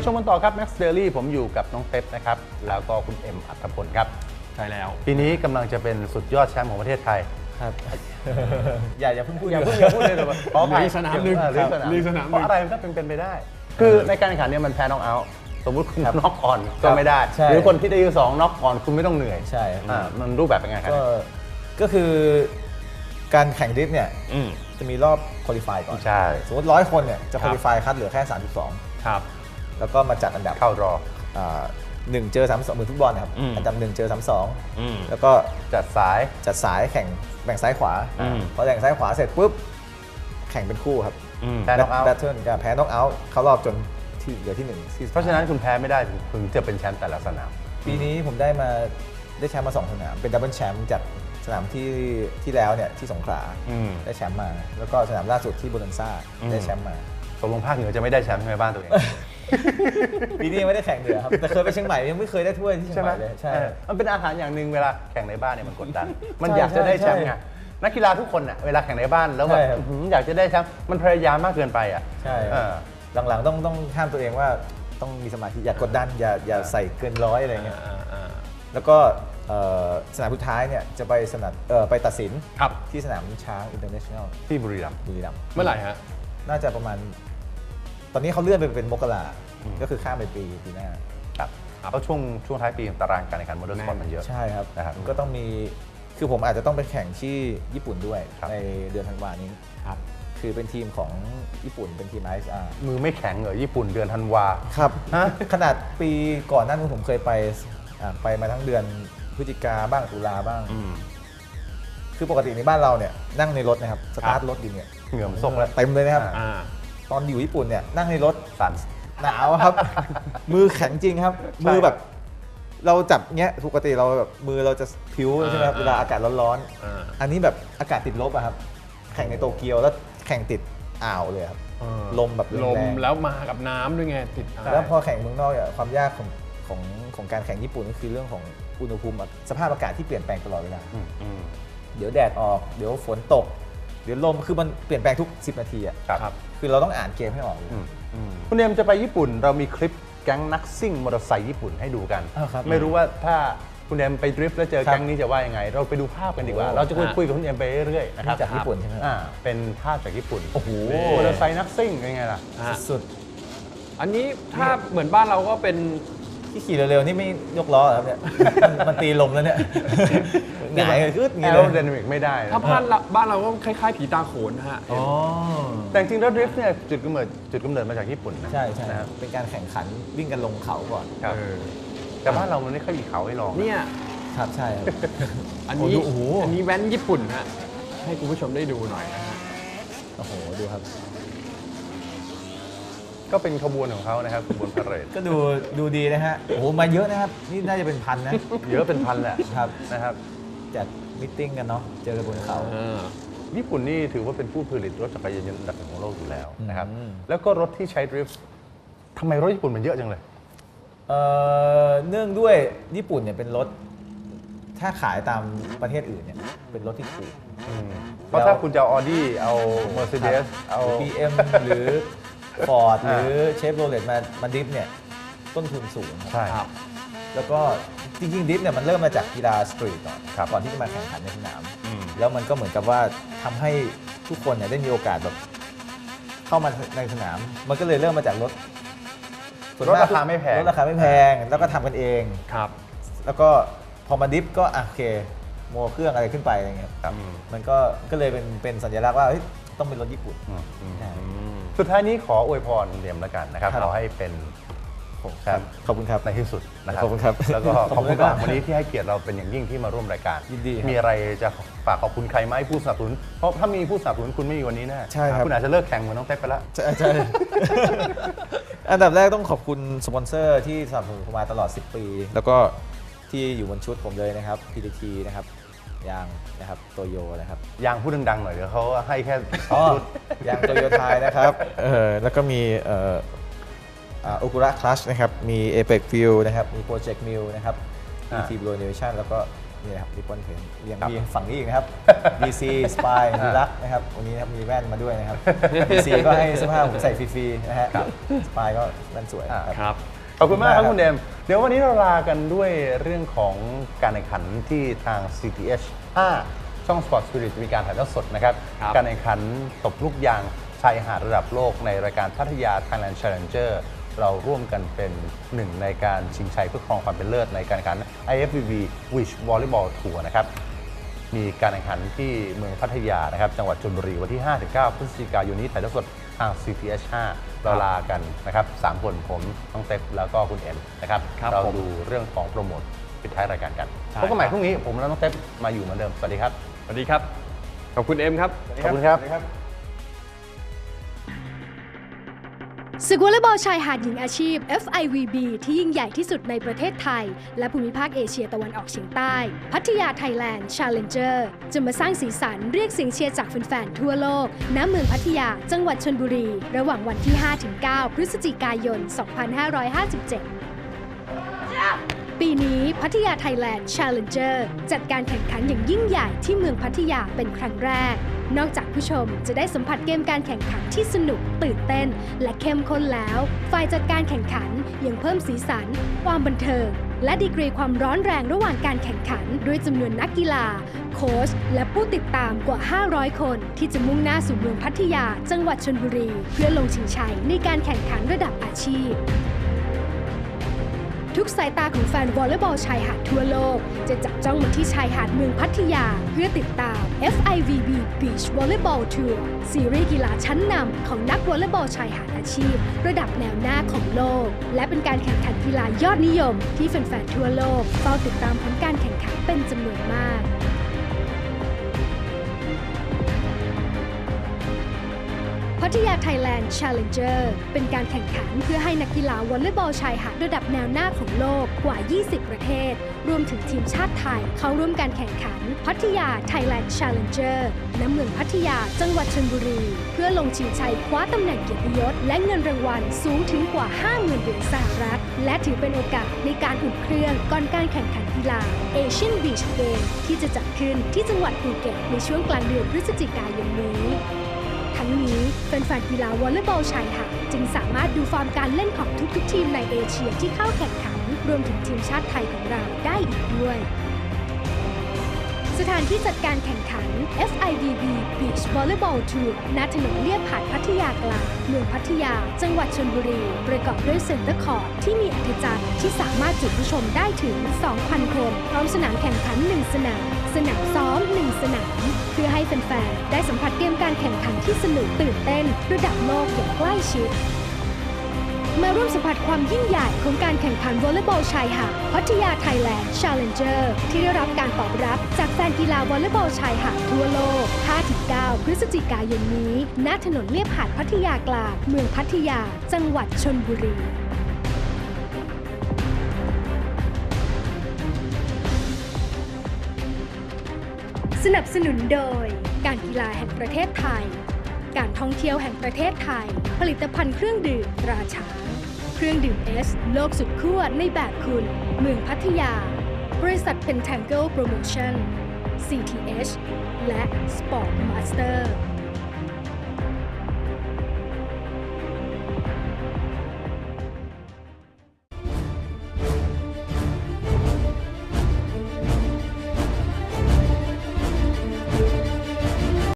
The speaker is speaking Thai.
มาชมกันต่อครับ Max Daily ผมอยู่กับน้องเป๊ปนะครับ แล้วก็คุณเอ็มอัธพลครับ ใช่แล้ว ปีนี้กำลังจะเป็นสุดยอดแชมป์ของประเทศไทย ครับ อย่าอย่าเพิ่งพูดอย่าเยเพิ่งอะอย่าพูดเลยเดี๋ยวขออภัยลีกสนามหนึ่งเออลีกสครับนามลีกสนามหนึ่ง เพราะอะไรมันก็เป็นเป็นไปได้ คือในการแข่งขันเนี่ยมันแพ้น็อกเอาท์สมมุติคุณน็อกก่อนก็ไม่ได้ ใช่ หรือคนที่ได้ที่สองน็อกก่อนคุณไม่ต้องเหนื่อยใช่อ่ามันรูปแบบเป็นไงครับก็ก็คือการแข่งดริฟต์เนี่ยอืมจะมีรอบคุริฟายก่อน ใช่ สมมติร้อยคนเนี่ยจะครับคุริฟายคัดเหลือแค่ครับ32 แล้วก็มาจัดอันดับเข้ารออ่าหนึ่งเจอ32เหมือนฟุตบอลนะครับอืมอันดับหนึ่งเจออืม32แล้วก็จัดสาย จัดสายแข่งแบ่งซ้ายขวาอืม พอแบ่งซ้ายขวาเสร็จปุ๊บแข่งเป็นคู่ครับอืมแพ้ knock out แบทเทิลก็แพ้น็อกเอาท์เข้ารอบจนที่เหลือที่หนึ่งที่เพราะฉะนั้นคุณแพ้ไม่ได้ถึงถึงจะเป็นแชมป์แต่ละสนาม ปีนี้ผมได้มาได้แชมป์มาสองสนามเป็นดับเบิลแชมป์จากสนามที่ที่แล้วเนี่ยที่สงขลาอืม ได้แชมป์มา แล้วก็สนามล่าสุดที่โบนันซ่าอืมได้แชมป์มา ตกลงภาคเหนือจะไม่ได้แชมป์ใช่ไหมบ้านตัวเอง ปีนี้ยังไม่ได้แข่งเหนือครับแต่เคยไปเชียงใหม่ยังไม่เคยได้ถ้วยที่เชียใช่งไหใหมม่เลยใช่เออมันเป็นอาหารอย่างหนึ่งเวลาแข่งในบ้านเนี่ยมันกดดัน มันใช่อยากจะได้แชมป์ใช่ไงนักกีฬาทุกคนอะเวลาแข่งในบ้านแล้วแบบใช่ครับอื้อหืออยากจะได้แชมป์มันพยายามมากเกินไปอะใช่เออหลังๆต้องต้องห้ามตัวเองว่าต้องมีสมาธิอย่ากดดันอย่าอย่าใส่เกินร้อยอะไรเงี้ยอ่าอ่าแล้วก็เอ่อสนามสุดท้ายเนี่ยจะไปสนามเอ่อไปตัดสินครับที่สนามช้างอินเตอร์เนชั่นแนลที่บุรีรัมย์บุรีรัมย์เมื่อไหร่ฮะน่าจะประมาณ ตอนนี้เขาเลื่อนไปเป็นมกราอืมก็คือข้ามไปปีปีหน้าครับเพราะช่วงช่วงท้ายปีตารางการแข่งขันมอเตอร์สปอร์ตมันเยอะใช่ครับนะครับก็ต้องมีคือผมอาจจะต้องไปแข่งที่ญี่ปุ่นด้วยครับในเดือนธันวานี้ครับคือเป็นทีมของญี่ปุ่นเป็นทีม ISR มือไม่แข็งเหรอญี่ปุ่นเดือนธันวาครับฮะขนาดปีก่อนหน้านู้นผมเคยไปอ่าไปมาทั้งเดือนพฤศจิกาบ้างตุลาบ้างอืมคือปกติในบ้านเราเนี่ยนั่งในรถนะครับสตาร์ทครับรถอยู่เนี่ยเหงื่อมนซกแล้วเต็มเลยนะครับอ่าอ่า ตอนอยู่ญี่ปุ่นเนี่ยนั่งในรถสั่นหนาวครับ มือแข็งจริงครับใช่มือแบบ เราจับเงี้ยปกติเราแบบมือเราจะผิวอ่าใช่ไหมครับอ่าเวลาอากาศร้อนอ่าๆอันนี้แบบอากาศติดลบอะครับ แข่งในโตเกียวแล้วแข่งติดอ่าวเลยครับเออลมแบบลมแรงๆแล้วมากับน้ำด้วยไงติดอ่าแล้วพอแข่งเมืองนอกเนี่ยความยากของของของการแข่งญี่ปุ่นก็คือเรื่องของอุณหภูมิสภาพอากาศที่เปลี่ยนแปลงตลอดเวลาอืมอืมเดี๋ยวแดดออก เดี๋ยวฝนตก เดี๋ยวลมคือมันเปลี่ยนแปลงทุก 10 นาทีอะครับครับคือเราต้องอ่านเกมให้ออกเลยอืมอืมคุณเอมจะไปญี่ปุ่นเรามีคลิปแก๊งนักซิ่งมอเตอร์ไซค์ญี่ปุ่นให้ดูกันอ้าวครับไม่รู้ว่าถ้าคุณเอมไปดริฟต์แล้วเจอครับแก๊งนี้จะว่ายังไง เราไปดูภาพกันดีกว่าโอ้เราจะคุยอะคุยกับคุณเอมไปเรื่อยๆนะครับนี่จากญี่ปุ่นใช่ไหมครับอ่าเป็นภาพจากญี่ปุ่นโอ้โหมอเตอร์ไซค์นักซิ่งเป็นไงล่ะอ่าสุดอันนี้ถ้าเหมือนบ้านเราก็เป็น ที่ขี่เร็วๆนี่ไม่ยกล้อเหรอครับเนี่ย มันมันตีลมแล้วเนี่ยหงายเลยคืดแองี้โรเลยไดนามิกไม่ได้นะถ้าบ้านเราบ้านเราก็คล้ายๆผีตาโขนนะฮะ อ๋อ แต่จริงๆแล้วดริฟต์เนี่ยจุดกำเนิดจุดกำเนิดมาจากญี่ปุ่นนะใช่ใช่นะครับเป็นการแข่งขันวิ่งกันลงเขาก่อน ครับเออแต่บ้านเรามันไม่ค่อยมีเขาให้ลองเนี่ย ครับใช่ครับ อันนี้ โอ้โห อันนี้แว้นญี่ปุ่นฮะ ให้คุณผู้ชมได้ดูหน่อยนะฮะ โอ้โห ดูครับ ก็เป็นขบวนของเขานะครับขบวนพาเหรดก็ดูดูดีนะฮะโอ้โหมาเยอะนะครับ นี่น่าจะเป็นพันนะเยอะเป็นพันแหละครับนะครับจัดมิทติ้งกันเนาะเจอกันบนเขา เออ ญี่ปุ่นนี่ถือว่าเป็นผู้ผลิตรถจักรยานยนต์อันดับหนึ่งของโลกอยู่แล้วนะครับ อืม แล้วก็รถที่ใช้ดริฟต์ทำไมรถญี่ปุ่นมันเยอะจังเลย เอ่อเนื่องด้วยญี่ปุ่นเนี่ยเป็นรถ ถ้าขายตามประเทศอื่นเนี่ยเป็นรถที่ถูก เพราะถ้าคุณจะเอาออดี้เอาเมอร์เซเดสเอาหรือ BM หรือ Ford หอ่ารือเชฟโรเลตมามาดิฟเนี่ยต้นทุนสูงครับใช่ครับ แล้วก็จริงๆดิฟเนี่ยมันเริ่มมาจากกีฬาสตรีทก่อนครับ ก่อนที่จะมาแข่งขันในสนาม อืม แล้วมันก็เหมือนกับว่าทำให้ทุกคนเนี่ยได้มีโอกาสแบบเข้ามาในสนาม มันก็เลยเริ่มมาจากรถส่วนรถกราคาไม่แพง รถราคาไม่แพง แล้วก็ทำกันเอง ครับ แล้วก็พอมาดิฟก็อะโอเค โมเครื่องอะไรขึ้นไปอะไรเงี้ยครับมันก็ก็เลยเป็นเป็นสัญลักษณ์ว่าเฮ้ยต้องเป็นรถญี่ปุ่นอืมอืมใช่สุดท้ายนี้ขออวยพรเดียมแล้วกันนะครับครับขอให้เป็นครับขอบคุณครับในที่สุดนะครับขอบคุณครับแล้วก็ขอบคุณขอบคุณครัมากบวันนี้ที่ให้เกียรติเราเป็นอย่างยิ่งที่มาร่วมรายการยินดีครับมีอะไรจะฝากขอบคุณใครไหมผู้สนับสนุนเพราะถ้ามีผู้สนับสนุนคุณไม่มีวันนี้แน่ใช่ครับคุณอาจจะเลิกแข่งเหมือนน้องเป๊กไปแล้วใช่ใช่อันดับแรกต้องขอบคุณสปอนเซอร์ที่สนับสนุนผมมาตลอด 10 ปี แล้วก็ที่อยู่บนชุดผมเลยนะครับ PTT นะครับ ยางนะครับโตโยนะครับยางพูดดังๆหน่อยเดี๋ยวเขาให้แค่อ๋อชุดยางโตโยไทยนะครับเออแล้วก็มีเอ่อโอคุระคลัชนะครับมี Apex View นะครับมี Project Mill นะครับอ่า ET Blue Innovation แล้วก็นี่นะครับริปปอนเพนยังมีฝั่งนี้อีกนะครับ DC Spy มีรักนะครับวันนี้นะครับมีแว่นมาด้วยนะครับ DC ก็ให้เสื้อผ้าผมใส่ฟรีๆนะฮะ Spy ก็แว่นสวยครับครับ ขอบคุณมากครับขอบคุณมากครับคุณเดม เดี๋ยววันนี้เราลากันด้วยเรื่องของการแข่งขันที่ทาง CTH 5 ช่อง Sport Spirit มีการถ่ายทอดสดนะครับ ครับการแข่งขันตบลูกยางชายหาดระดับโลกในรายการพัทยา Thailand Challenger เราร่วมกันเป็นหนึ่งในการชิงชัยเพื่อครองความเป็นเลิศในการแข่งขัน IFBB Beach Volleyball Tour นะครับ มีการแข่งขันที่เมืองพัทยานะครับ จังหวัดชลบุรีวันที่ 5-9 พฤศจิกายนนี้ถ่ายทอดสดทาง CTH 5 เราลากันนะครับ3คนผมน้องเต็ปแล้วก็คุณเอ็มนะครับครับเราผม ดูเรื่องของโปรโมทปิดท้ายรายการกันใช่พบกันใหม่ครับ พรุ่งนี้ผมและน้องเต็ปมาอยู่เหมือนเดิมสวัสดีครับ สวัสดีครับ ขอบคุณเอ็มครับ ขอบคุณครับ ศึกวอลเลย์บอลชายหาดหญิงอาชีพ FIVB ที่ยิ่งใหญ่ที่สุดในประเทศไทย และภูมิภาคเอเชียตะวันออกเฉียงใต้ พัทยาไทยแลนด์ชาเลนเจอร์จะมาสร้างสีสันเรียกเสียงเชียร์จากแฟนๆทั่วโลก ณ เมืองพัทยา จังหวัดชนบุรี ระหว่างวันที่ 5-9 พฤศจิกายน 2557 ปีนี้พัทยาไทยแลนด์ Challenger จัดการแข่งขันอย่างยิ่งใหญ่ที่เมืองพัทยาเป็นครั้งแรก นอกจากผู้ชมจะได้สัมผัสเกมการแข่งขันที่สนุก ตื่นเต้น และเข้มข้นแล้ว ฝ่ายจัดการแข่งขันยังเพิ่มสีสัน ความบันเทิง และดีกรีความร้อนแรงระหว่างการแข่งขัน ด้วยจำนวนนักกีฬา โค้ชและผู้ติดตามกว่า 500 คน ที่จะมุ่งหน้าสู่เมืองพัทยา จังหวัดชนบุรี เพื่อลงชิงชัยในการแข่งขันระดับอาชีพ ทุกสายตาของแฟนวอลเลย์บอลชายหาดทั่วโลก จะจับจ้องมาที่ชายหาดเมืองพัทยา เพื่อติดตาม FIVB Beach Volleyball Tour ซีรีส์กีฬาชั้นนำของนักวอลเลย์บอลชายหาดอาชีพ ระดับแนวหน้าของโลก และเป็นการแข่งขันกีฬายอดนิยม ที่แฟนๆทั่วโลกเฝ้าติดตามผลการแข่งขันเป็นจำนวนมาก พัทยาไทยแลนด์ Challenger เป็นการแข่งขันเพื่อให้นักกีฬาวอลเลย์บอลชายหาดระดับแนวหน้าของโลกกว่า 20 ประเทศ รวมถึงทีมชาติไทย เข้าร่วมการแข่งขัน พัทยาไทยแลนด์ Challenger ณเมืองพัทยาจังหวัดชลบุรี เพื่อลงชิงชัยคว้าตำแหน่งเกียรติยศ และเงินรางวัลสูงถึงกว่า 50,000เหรียญสหรัฐ และถือเป็นโอกาสในการอุ่นเครื่องก่อนการแข่งขันกีฬา Asian Beach Games ที่จะจัดขึ้นที่จังหวัดภูเก็ตในช่วงกลางเดือนพฤศจิกายนนี้ งนี้แฟนๆกีฬาวอลเลย์บอลชายหาดจึงสามารถดูฟอร์มการเล่นของทุกๆ ทีมในเอเชียที่เข้าแข่งขัน รวมถึงทีมชาติไทยของเราได้อีกด้วย สถานที่จัดการแข่งขัน FIVB Beach Volleyball Tour ณถนนเลียบหาดพัทยากลาง เมืองพัทยา จังหวัดชลบุรี ประกอบด้วยเซ็นเตอร์คอร์ทที่มีอัธจันทร์ที่สามารถจุผู้ชมได้ถึง 2,000 คน พร้อมสนามแข่งขัน 1 สนาม สนามซ้อม 1 สนาม เพื่อให้แฟนๆ ได้สัมผัสเกมการแข่งขันที่สนุกตื่นเต้น ระดับโลกอย่างใกล้ชิด มาร่วมสัมผัสความยิ่งใหญ่ของการแข่งขันวอลเลย์บอลชายหาดพัทยาไทยแลนด์ Challenger ที่ได้รับการตอบรับ จากแฟนกีฬาวอลเลย์บอลชายหาดทั่วโลก 5-9 พฤศจิกายนนี้ ณ ถนนเลียบหาดพัทยากลาง เมืองพัทยา จังหวัดชนบุรีสนับสนุนโดย การกีฬาแห่งประเทศไทย การท่องเที่ยวแห่งประเทศไทย ผลิตภัณฑ์เครื่องดื่มราชา เครื่องดื่มเอส โลกสุดขั้วในแบบคุณ เมืองพัทยา บริษัท Pentangle Promotion CTH และ Sport Master